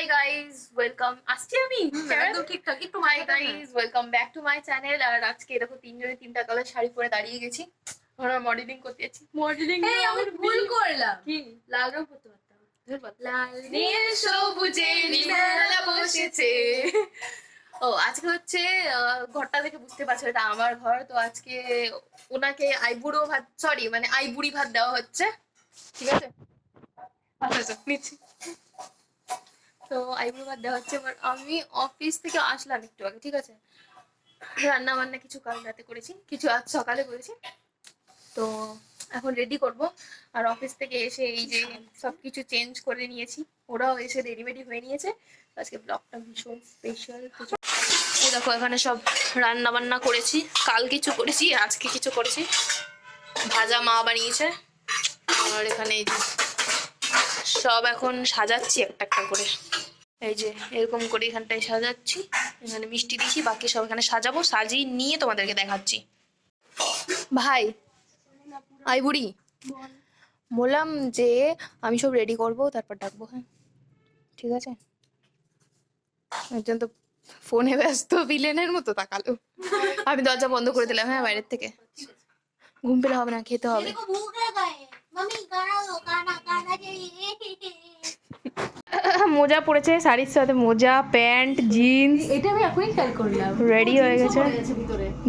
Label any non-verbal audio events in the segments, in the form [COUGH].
High guys welcome আসছি আমি একদম ঠিকঠাক। একটু hi. Guys welcome back to my channel আর আজকে দেখো তিনজনে তিনটা কালার শাড়ি পরে দাঁড়িয়ে গেছি। আমরা মডেলিং করতে যাচ্ছি। মডেলিং এই আমি ভুল করলাম। কি? লাল রং করতে পারতাম লাল নীল সবুজে মেলা বসেছে। ও আজকে হচ্ছে ঘরটা দেখে বুঝতে পারছ এটা আমার ঘর। তো আজকে ওনাকে আইবুড়ো ভাত সরি মানে আইবুড়ি ভাত দেওয়া হচ্ছে। ঠিক আছে? আচ্ছা আচ্ছা নিচ্ছি। তো আইবুড়ো ভাত দেওয়া হচ্ছে, এবার আমি অফিস থেকে আসলাম একটু আগে, ঠিক আছে? রান্না বান্না কিছু কাল রাতে করেছি, কিছু আজ সকালে করেছি। তো এখন রেডি করব, আর অফিস থেকে এসে এই যে সবকিছু চেঞ্জ করে নিয়েছি, ওরাও এসে রেডি মেডি হয়ে নিয়েছে। আজকে ব্লগটা ভীষণ স্পেশাল দেখো, এখানে সব রান্না বান্না করেছি, কাল কিছু করেছি, আজকে কিছু করেছি। ভাজা মা বানিয়েছে, আর এখানে এই সব এখন সাজাচ্ছি একটা একটা করে। এই যে এরকম করে এখানটায় সাজাচ্ছি। এখানে মিষ্টি দিয়েছি বাকি সব এখানে সাজাবো সাজিয়ে নিয়ে তোমাদেরকে দেখাচ্ছি। ভাই আই বুড়ি। বললাম যে আমি সব রেডি করব তারপর ডাকবো হ্যাঁ। ঠিক আছে? একজন তো ফোনে ব্যস্ত ভিলেনের মতো তাকালো। আমি দরজা বন্ধ করে দিলাম হ্যাঁ বাইরের থেকে। ঘুম পেলে হবে না খেতে হবে। [LAUGHS] মোজা পড়েছে শাড়ির সাথে মোজা প্যান্ট জিন্স। এটা আমি এখনই খেয়াল করলাম। রেডি হয়ে গেছে।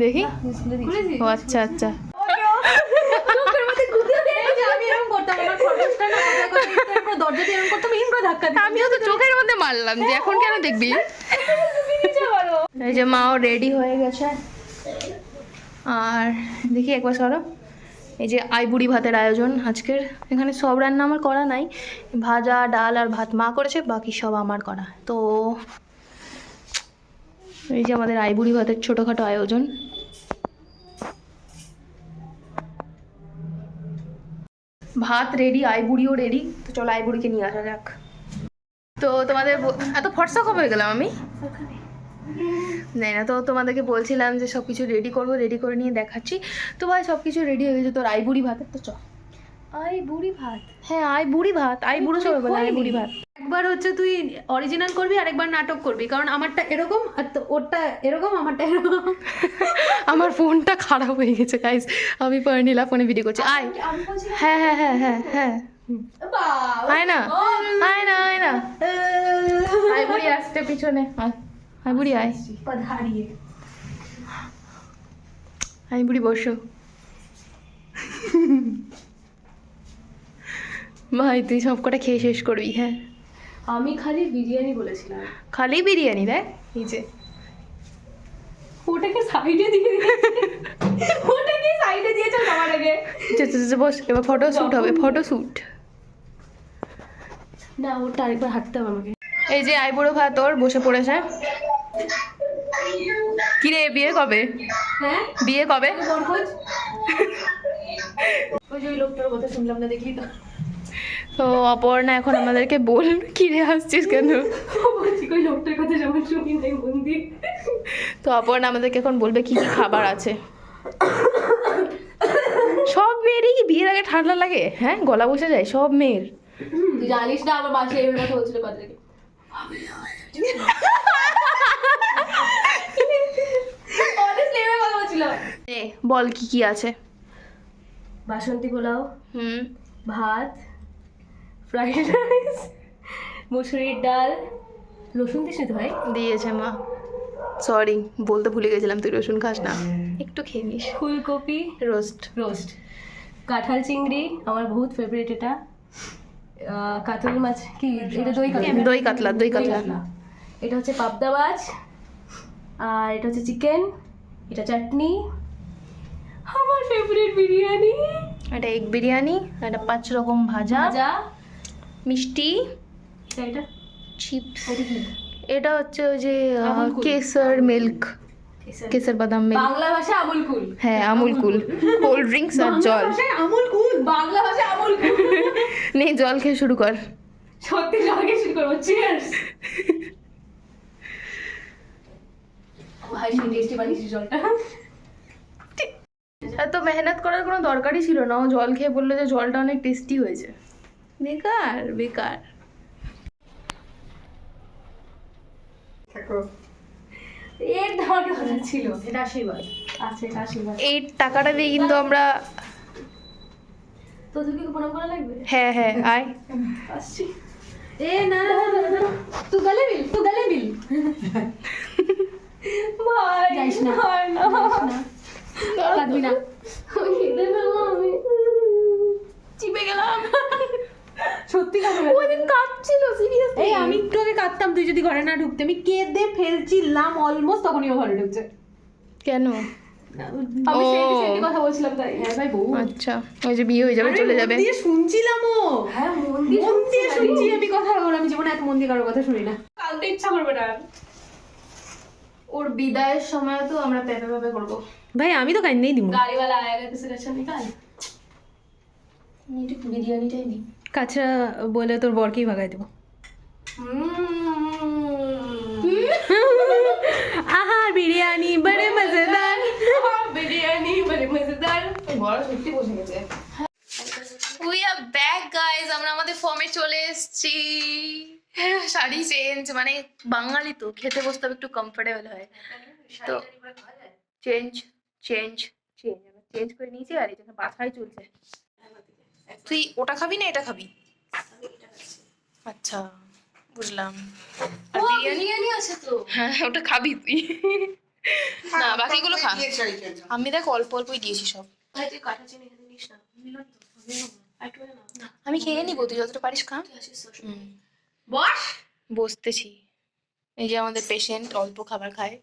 দেখি। ও আচ্ছা আচ্ছা। আমিও তো চোখের মধ্যে মারলাম যে এখন কেন দেখবি? এই যে মাও রেডি হয়ে গেছে। আর দেখি একবার সরব এই যে আইবুড়ি ভাতের আয়োজন আজকের। এখানে সব রান্না আমার করা নাই। ভাজা, ডাল আর ভাত মা করেছে, বাকি সব আমার করা। তো এই যে আমাদের আইবুড়ি ভাতের ছোটোখাটো আয়োজন। ভাত রেডি আইবুড়িও রেডি তো চলো আইবুড়িকে নিয়ে আসা যাক। তো তোমাদের এত ফর্সা কবে হয়ে গেলাম আমি? না না তো তোমাদেরকে বলছিলাম যে সব কিছু রেডি করব রেডি করে নিয়ে দেখাচ্ছি। তো ভাই সব কিছু রেডি হয়ে গেছে। তোর আই বুড়ি ভাতের তো চ। আই বুড়ি ভাত? হ্যাঁ আই বুড়ি ভাত আই বুড়ো সবাই বলে আই বুড়ি ভাত। একবার হচ্ছে তুই অরিজিনাল করবি আর একবার নাটক করবি কারণ আমারটা এরকম আর তো- ওরটা এরকম আমারটা এরকম। আমার ফোনটা খারাপ হয়ে গেছে গাইস আমি পরে নিলাম ফোনে ভিডিও করছি। আয়। হ্যাঁ হ্যাঁ হ্যাঁ হ্যাঁ হ্যাঁ আয় না আয় না আয় না। আই বুড়ি আসতে পিছনে। আয়। আই বুড়ি আয়। হারিয়ে আই বুড়ি বসো। ভাই তুই সব কটা খেয়ে শেষ করবি হ্যাঁ? আমি খালি বিরিয়ানি বলেছিলাম। খালি বিরিয়ানি দেখ এই যে। ওটাকে সাইডে দিয়ে। ওটাকে সাইডে দিয়েছে সবার আগে চল, চল, চল, বস এবার ফটো শ্যুট হবে ফটো শ্যুট। না ওটা আরেকবার হাঁটতে হবে আমাকে। এই যে আইবুড়ো ভাত তোর বসে পড়েছে। কিরে বিয়ে কবে? হ্যাঁ? বিয়ে কবে? [LAUGHS] ওই যে লোকটার কথা শুনলাম না দেখলি তো। তো অপর্ণা এখন আমাদেরকে বল কিরে আসছিস কেন? লোকটার কথা যেমন শুনি নাই মন্দির। তো অপর্ণা আমাদেরকে এখন বলবে কি কি খাবার আছে? সব মেয়েরই কি বিয়ের আগে ঠান্ডা লাগে? হ্যাঁ গলা বসে যায় সব মেয়ের। তুই জানিস না আমার বাসায় এইভাবে কথা বলছিল কথা [LAUGHS] থেকে Honestly, এইভাবে কথা বলছিল। এ, বল কি কি আছে? বাসন্তী পোলাও হুম। ভাত ফ্রাইড রাইস মুসুরির ডাল রসুন দিস তো ভাই? দিয়েছে মা। সরি বলতে ভুলে গেছিলাম তুই রসুন খাস না। একটু খেয়ে নিস। ফুলকপি রোস্ট রোস্ট কাঁঠাল চিংড়ি আমার বহুত ফেভারিট এটা। কাতল মাছ কি এটা দই কাতলা দই কাতলা। দই কাতলা। এটা হচ্ছে পাবদা মাছ আর এটা হচ্ছে চিকেন। এটা চাটনি। আমার ফেভারিট বিরিয়ানি। এটা এগ বিরিয়ানি এটা পাঁচ রকম ভাজা। ভাজা। মিষ্টি। এটা চিপস এটা হচ্ছে ওই যে কেসর মিল্ক কেসর বাদাম মিল্ক বাংলা ভাষা আমুল কুল। হ্যাঁ আমুল কুল। কোল্ড ড্রিঙ্কস আর জল। আমুল কুল। বাংলা ভাষা আমুল কুল। [LAUGHS] নে জল খেয়ে শুরু কর। সত্যি জলকে শুরু করব। চিয়ার্স সেই টেস্টি জলটা এত মেহনত করার কোনো দরকারই ছিল না। ও জল খেয়ে বলল যে জলটা অনেক টেস্টি হয়েছে। বেকার বেকার। এর কথা ছিল। এটা আশীর্বাদ। আচ্ছা এটা আশীর্বাদ। এই টাকাটা দিয়ে কিন্তু আমরা তো প্রণাম করা লাগবে? হ্যাঁ হ্যাঁ আয়। আসছি। এ না না না, না, না, তু গলে বিল তু গলে যাইস না। না। কাঁদবি না। খেতে আমি। চিপে গেলাম। সত্যি কাঁদছিল সিরিয়াসলি এই আমি একটু আগে কাঁদতাম তুই যদি ঘরে না ঢুকতে। আমি কেঁদে ফেলছিলাম অলমোস্ট তখনই ও ঘরে ঢুকছে। কেন? আমি ও। সেন্টি সেন্টি কথা বলছিলাম তাই। হ্যাঁ ভাই বউ। আচ্ছা ওই যে বিয়ে হয়ে যাবে চলে যাবে। দিয়ে শুনছিলাম ও। হ্যাঁ মন দিয়ে শুনছি আমি কথা ওর আমি জীবনে এত মন দিয়ে কারোর কথা শুনি না। কাঁদতে ইচ্ছা করবে না। ওর বিদায়ের সময় তো আমরা পেপে পেপে করব। ভাই আমি তো কান্দেই দিব। গাড়িওয়ালা আয়েগা কিসে কাছে নিকাল একটু বিরিয়ানিটাই নি বলে তোর বরকেই ভাগাই দেবো। আহা বিরিয়ানি বড়ে মজেদার। বিরিয়ানি বড়ে মজেদার। বড় সত্যি বসে গেছে। উই আর ব্যাক গাইজ আমরা আমাদের ফর্মে চলে এসেছি। [LAUGHS] শাড়ি চেঞ্জ মানে বাঙালি তো খেতে বসতে হবে একটু কমফোর্টেবল হয়। তো চেঞ্জ চেঞ্জ চেঞ্জ আমরা চেঞ্জ করে নিয়েছি আর এটা বাসায় চলছে। তুই ওটা খাবি না এটা খাবি? আচ্ছা বুঝলাম। আর বিরিয়ানি? বিরিয়ানি আছে তো। হ্যাঁ ওটা খাবি তুই। না বাকিগুলো খা। আমি দেখ অল্প অল্পই দিয়েছি সব। ভাই তুই কাটা চিনি খেতে নিস না। নিলাম তো আমি খেয়ে নিবো তুই যতটা পারিস খা। বস বসতেছি। এই যে আমাদের পেশেন্ট অল্প খাবার খায়।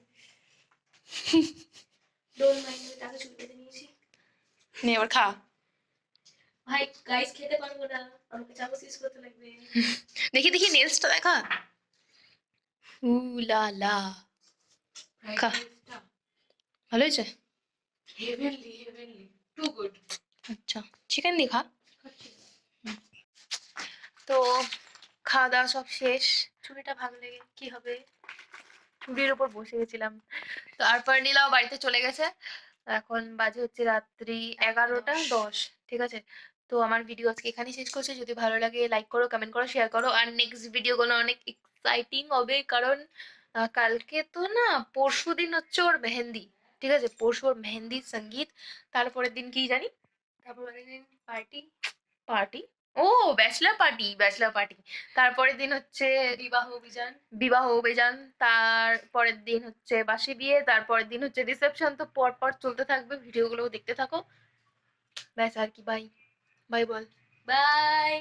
ডোল মাইন্ড আমি চুল কেটে নিয়েছি। নে এবার খা। ভাই গাইস খেতে পারব না। আমাকে চামচ ইউজ করতে লাগবে। দেখি দেখি নেলসটা দেখা। উ লা লা খা। ভালো হয়েছে? হেভেনলি হেভেনলি টু গুড আচ্ছা। চিকেন দিয়ে খা। তো খাওয়া দাওয়া সব শেষ। চুড়িটা ভালো লেগে কি হবে? চুড়ির ওপর বসে গেছিলাম। তারপর নীলাও বাড়িতে চলে গেছে। এখন বাজে হচ্ছে রাত্রি এগারোটা দশ। ঠিক আছে? তো আমার ভিডিও আজকে এখানেই শেষ করছি। যদি ভালো লাগে লাইক করো কমেন্ট করো শেয়ার করো। আর নেক্সট ভিডিওগুলো অনেক এক্সাইটিং হবে কারণ কালকে তো না পরশু দিন হচ্ছে ওর মেহেন্দি ঠিক আছে? পরশু ওর মেহেন্দি সংগীত তারপরের দিন কি জানি? তারপরের দিন পার্টি পার্টি ও ব্যাচলার পার্টি ব্যাচলার পার্টি তারপরের দিন হচ্ছে বিবাহ অভিযান। বিবাহ অভিযান তারপরের দিন হচ্ছে বাসি বিয়ে তারপরের দিন হচ্ছে রিসেপশন তো পর পর চলতে থাকবে ভিডিওগুলো দেখতে থাকো। ব্যাস আর কি বাই বাই বল। বাই